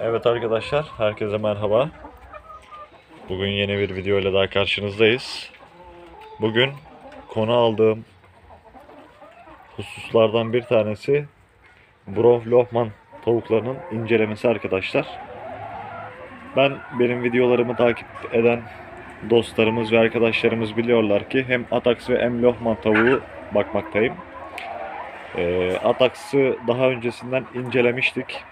Evet arkadaşlar, herkese merhaba. Bugün yeni bir video ile daha karşınızdayız. Bugün konu aldığım hususlardan bir tanesi Brof Lohman tavuklarının incelemesi arkadaşlar. Ben benim videolarımı takip eden dostlarımız ve arkadaşlarımız biliyorlar ki hem Atax ve hem Lohman tavuğu bakmaktayım. Ee, Atax'ı daha öncesinden incelemiştik.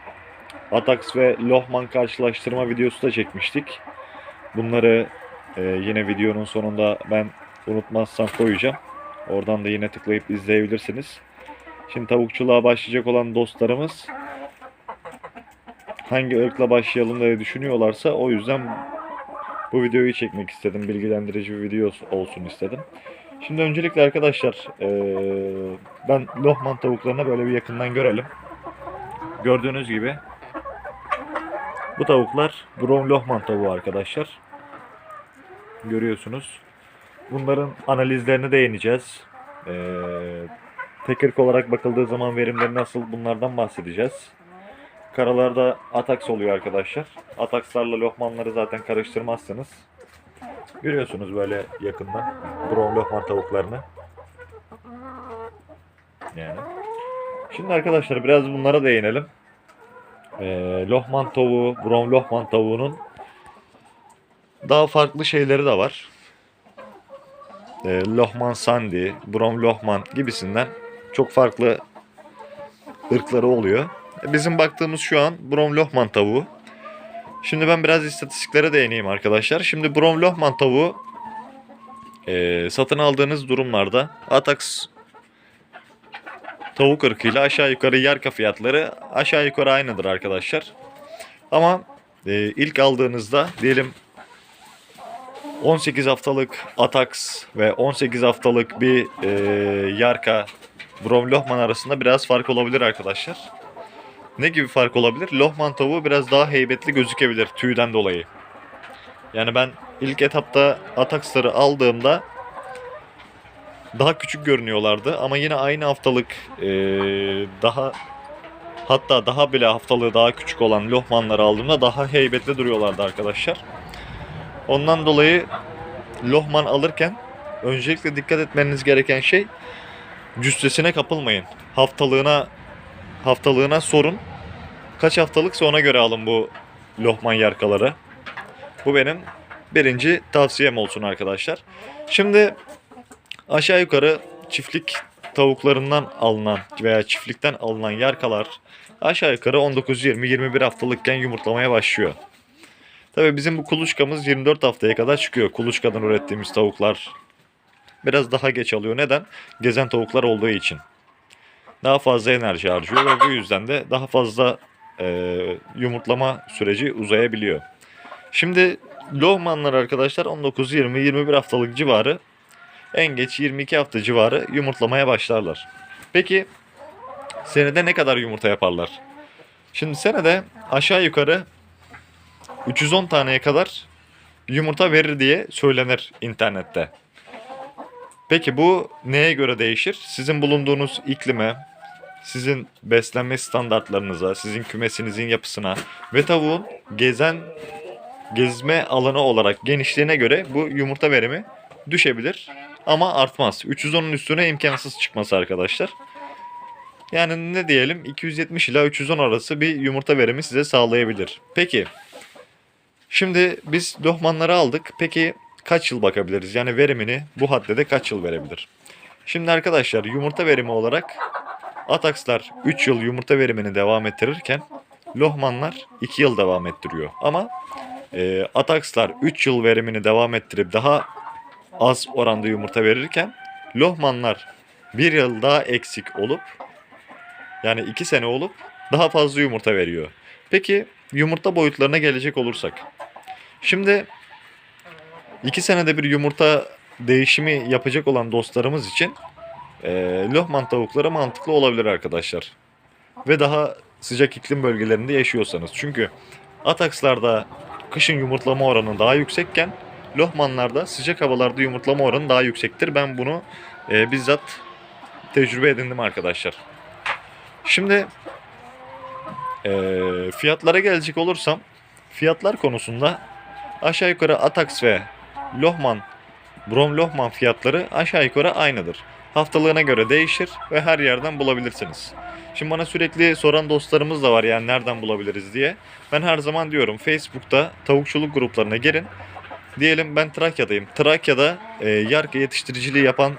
Atax ve Lohman karşılaştırma videosu da çekmiştik. Bunları e, yine videonun sonunda ben unutmazsam koyacağım. Oradan da yine tıklayıp izleyebilirsiniz. Şimdi tavukçuluğa başlayacak olan dostlarımız hangi ırkla başlayalım diye düşünüyorlarsa o yüzden bu videoyu çekmek istedim. Bilgilendirici bir video olsun istedim. Şimdi öncelikle arkadaşlar e, ben Lohman tavuklarına böyle bir yakından görelim. Gördüğünüz gibi bu tavuklar Brown Lohman tavuğu arkadaşlar. Görüyorsunuz. Bunların analizlerine değineceğiz. Ee, tek ırk olarak bakıldığı zaman verimleri nasıl bunlardan bahsedeceğiz. Karalarda Atax oluyor arkadaşlar. Atax'larla Lohmanları zaten karıştırmazsınız. Görüyorsunuz böyle yakından Brown Lohman tavuklarını. Yani. Şimdi arkadaşlar biraz bunlara değinelim. Ee, lohman tavuğu, Brown lohman tavuğunun daha farklı şeyleri de var. Ee, lohman sandi, Brown lohman gibisinden çok farklı ırkları oluyor. Bizim baktığımız şu an Brown lohman tavuğu. Şimdi ben biraz istatistiklere değineyim arkadaşlar. Şimdi Brown lohman tavuğu e, satın aldığınız durumlarda Atax tavuk ırkıyla aşağı yukarı yarka fiyatları aşağı yukarı aynıdır arkadaşlar. Ama e, ilk aldığınızda diyelim 18 haftalık Atax ve 18 haftalık bir e, yarka Brom Lohman arasında biraz fark olabilir arkadaşlar. Ne gibi fark olabilir? Lohman tavuğu biraz daha heybetli gözükebilir tüyden dolayı. Yani ben ilk etapta Atax'ları aldığımda daha küçük görünüyorlardı ama yine aynı haftalık e, daha hatta daha bile haftalığı daha küçük olan lohmanları aldığımda daha heybetli duruyorlardı arkadaşlar. Ondan dolayı lohman alırken öncelikle dikkat etmeniz gereken şey cüssesine kapılmayın. Haftalığına haftalığına sorun. Kaç haftalıksa ona göre alın bu lohman yarkaları. Bu benim birinci tavsiyem olsun arkadaşlar. Şimdi Aşağı yukarı çiftlik tavuklarından alınan veya çiftlikten alınan yarkalar aşağı yukarı 19-20-21 haftalıkken yumurtlamaya başlıyor. Tabi bizim bu kuluçkamız 24 haftaya kadar çıkıyor. Kuluçkadan ürettiğimiz tavuklar biraz daha geç alıyor. Neden? Gezen tavuklar olduğu için. Daha fazla enerji harcıyor ve bu yüzden de daha fazla e, yumurtlama süreci uzayabiliyor. Şimdi lohmanlar arkadaşlar 19-20-21 haftalık civarı en geç 22 hafta civarı yumurtlamaya başlarlar. Peki senede ne kadar yumurta yaparlar? Şimdi senede aşağı yukarı 310 taneye kadar yumurta verir diye söylenir internette. Peki bu neye göre değişir? Sizin bulunduğunuz iklime, sizin beslenme standartlarınıza, sizin kümesinizin yapısına ve tavuğun gezen gezme alanı olarak genişliğine göre bu yumurta verimi düşebilir ama artmaz. 310'un üstüne imkansız çıkması arkadaşlar. Yani ne diyelim 270 ila 310 arası bir yumurta verimi size sağlayabilir. Peki şimdi biz lohmanları aldık. Peki kaç yıl bakabiliriz? Yani verimini bu haddede kaç yıl verebilir? Şimdi arkadaşlar yumurta verimi olarak Atax'lar 3 yıl yumurta verimini devam ettirirken Lohmanlar 2 yıl devam ettiriyor. Ama e, Atax'lar 3 yıl verimini devam ettirip daha az oranda yumurta verirken lohmanlar bir yıl daha eksik olup yani iki sene olup daha fazla yumurta veriyor. Peki yumurta boyutlarına gelecek olursak. Şimdi iki senede bir yumurta değişimi yapacak olan dostlarımız için e, lohman tavukları mantıklı olabilir arkadaşlar. Ve daha sıcak iklim bölgelerinde yaşıyorsanız. Çünkü Atax'larda kışın yumurtlama oranı daha yüksekken Lohmanlarda sıcak havalarda yumurtlama oranı daha yüksektir. Ben bunu e, bizzat tecrübe edindim arkadaşlar. Şimdi Ee, fiyatlara gelecek olursam fiyatlar konusunda aşağı yukarı Atax ve Lohman Brom Lohman fiyatları aşağı yukarı aynıdır. Haftalığına göre değişir ve her yerden bulabilirsiniz. Şimdi bana sürekli soran dostlarımız da var yani nereden bulabiliriz diye. Ben her zaman diyorum Facebook'ta tavukçuluk gruplarına girin. Diyelim ben Trakya'dayım. Trakya'da e, yargı yetiştiriciliği yapan,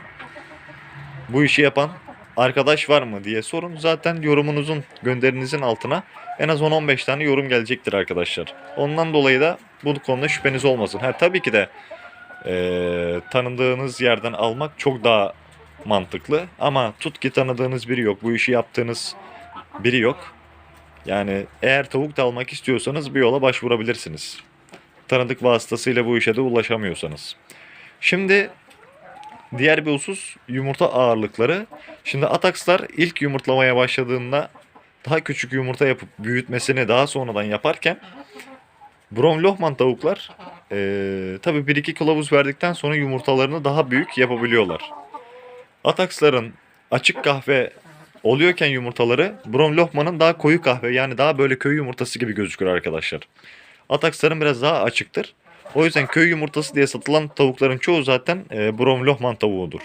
bu işi yapan arkadaş var mı diye sorun. Zaten yorumunuzun, gönderinizin altına en az 10-15 tane yorum gelecektir arkadaşlar. Ondan dolayı da bu konuda şüpheniz olmasın. Ha, tabii ki de e, tanıdığınız yerden almak çok daha mantıklı. Ama tut ki tanıdığınız biri yok. Bu işi yaptığınız biri yok. Yani eğer tavuk da almak istiyorsanız bir yola başvurabilirsiniz. Tanıdık vasıtasıyla bu işe de ulaşamıyorsanız. Şimdi diğer bir husus yumurta ağırlıkları. Şimdi Atakslar ilk yumurtlamaya başladığında daha küçük yumurta yapıp büyütmesini daha sonradan yaparken Brom Lohman tavuklar eee tabi 1-2 kılavuz verdikten sonra yumurtalarını daha büyük yapabiliyorlar. Ataksların açık kahve oluyorken yumurtaları Brom Lohman'ın daha koyu kahve yani daha böyle köy yumurtası gibi gözükür arkadaşlar. Ataksların biraz daha açıktır. O yüzden köy yumurtası diye satılan tavukların çoğu zaten e, Brom Lohman tavuğudur.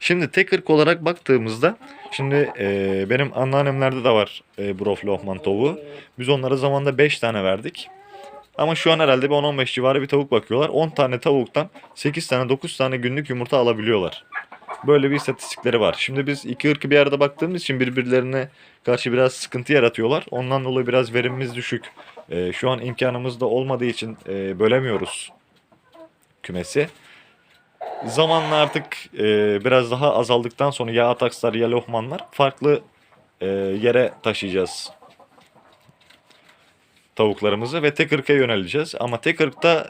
Şimdi tek ırk olarak baktığımızda şimdi e, benim anneannemlerde de var e, Brom Lohman tavuğu. Biz onlara zamanda 5 tane verdik. Ama şu an herhalde bir 10-15 civarı bir tavuk bakıyorlar. 10 tane tavuktan 8 tane 9 tane günlük yumurta alabiliyorlar. Böyle bir istatistikleri var. Şimdi biz iki ırkı bir arada baktığımız için birbirlerine karşı biraz sıkıntı yaratıyorlar. Ondan dolayı biraz verimimiz düşük. Ee, şu an imkanımız da olmadığı için e, bölemiyoruz kümesi. Zamanla artık e, biraz daha azaldıktan sonra ya atakslar ya lohmanlar farklı e, yere taşıyacağız tavuklarımızı ve tek yöneleceğiz. Ama tek ırkta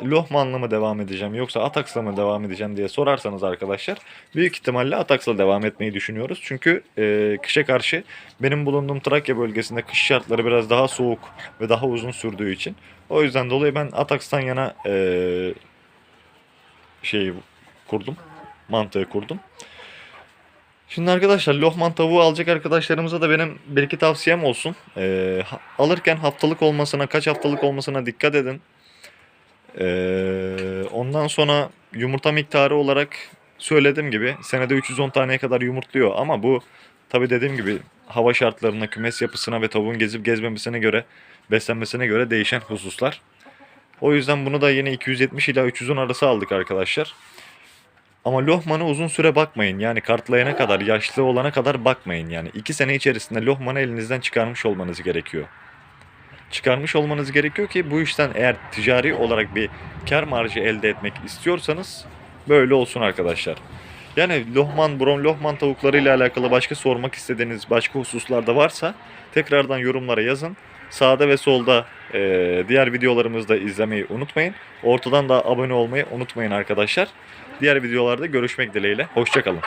mı devam edeceğim yoksa ataksla mı devam edeceğim diye sorarsanız arkadaşlar büyük ihtimalle ataksla devam etmeyi düşünüyoruz. Çünkü e, kışa karşı benim bulunduğum Trakya bölgesinde kış şartları biraz daha soğuk ve daha uzun sürdüğü için. O yüzden dolayı ben atakstan yana e, şeyi kurdum. Mantığı kurdum. Şimdi arkadaşlar lohman tavuğu alacak arkadaşlarımıza da benim bir iki tavsiyem olsun. Ee, alırken haftalık olmasına, kaç haftalık olmasına dikkat edin. Ee, ondan sonra yumurta miktarı olarak söylediğim gibi senede 310 taneye kadar yumurtluyor. Ama bu tabi dediğim gibi hava şartlarına, kümes yapısına ve tavuğun gezip gezmemesine göre, beslenmesine göre değişen hususlar. O yüzden bunu da yine 270 ila 310 arası aldık arkadaşlar. Ama Lohman'a uzun süre bakmayın. Yani kartlayana kadar, yaşlı olana kadar bakmayın. Yani 2 sene içerisinde Lohman'ı elinizden çıkarmış olmanız gerekiyor. Çıkarmış olmanız gerekiyor ki bu işten eğer ticari olarak bir kar marjı elde etmek istiyorsanız böyle olsun arkadaşlar. Yani Lohman, Brom Lohman tavuklarıyla alakalı başka sormak istediğiniz başka hususlar da varsa tekrardan yorumlara yazın. Sağda ve solda eee, diğer videolarımızı da izlemeyi unutmayın. Ortadan da abone olmayı unutmayın arkadaşlar. Diğer videolarda görüşmek dileğiyle. Hoşçakalın.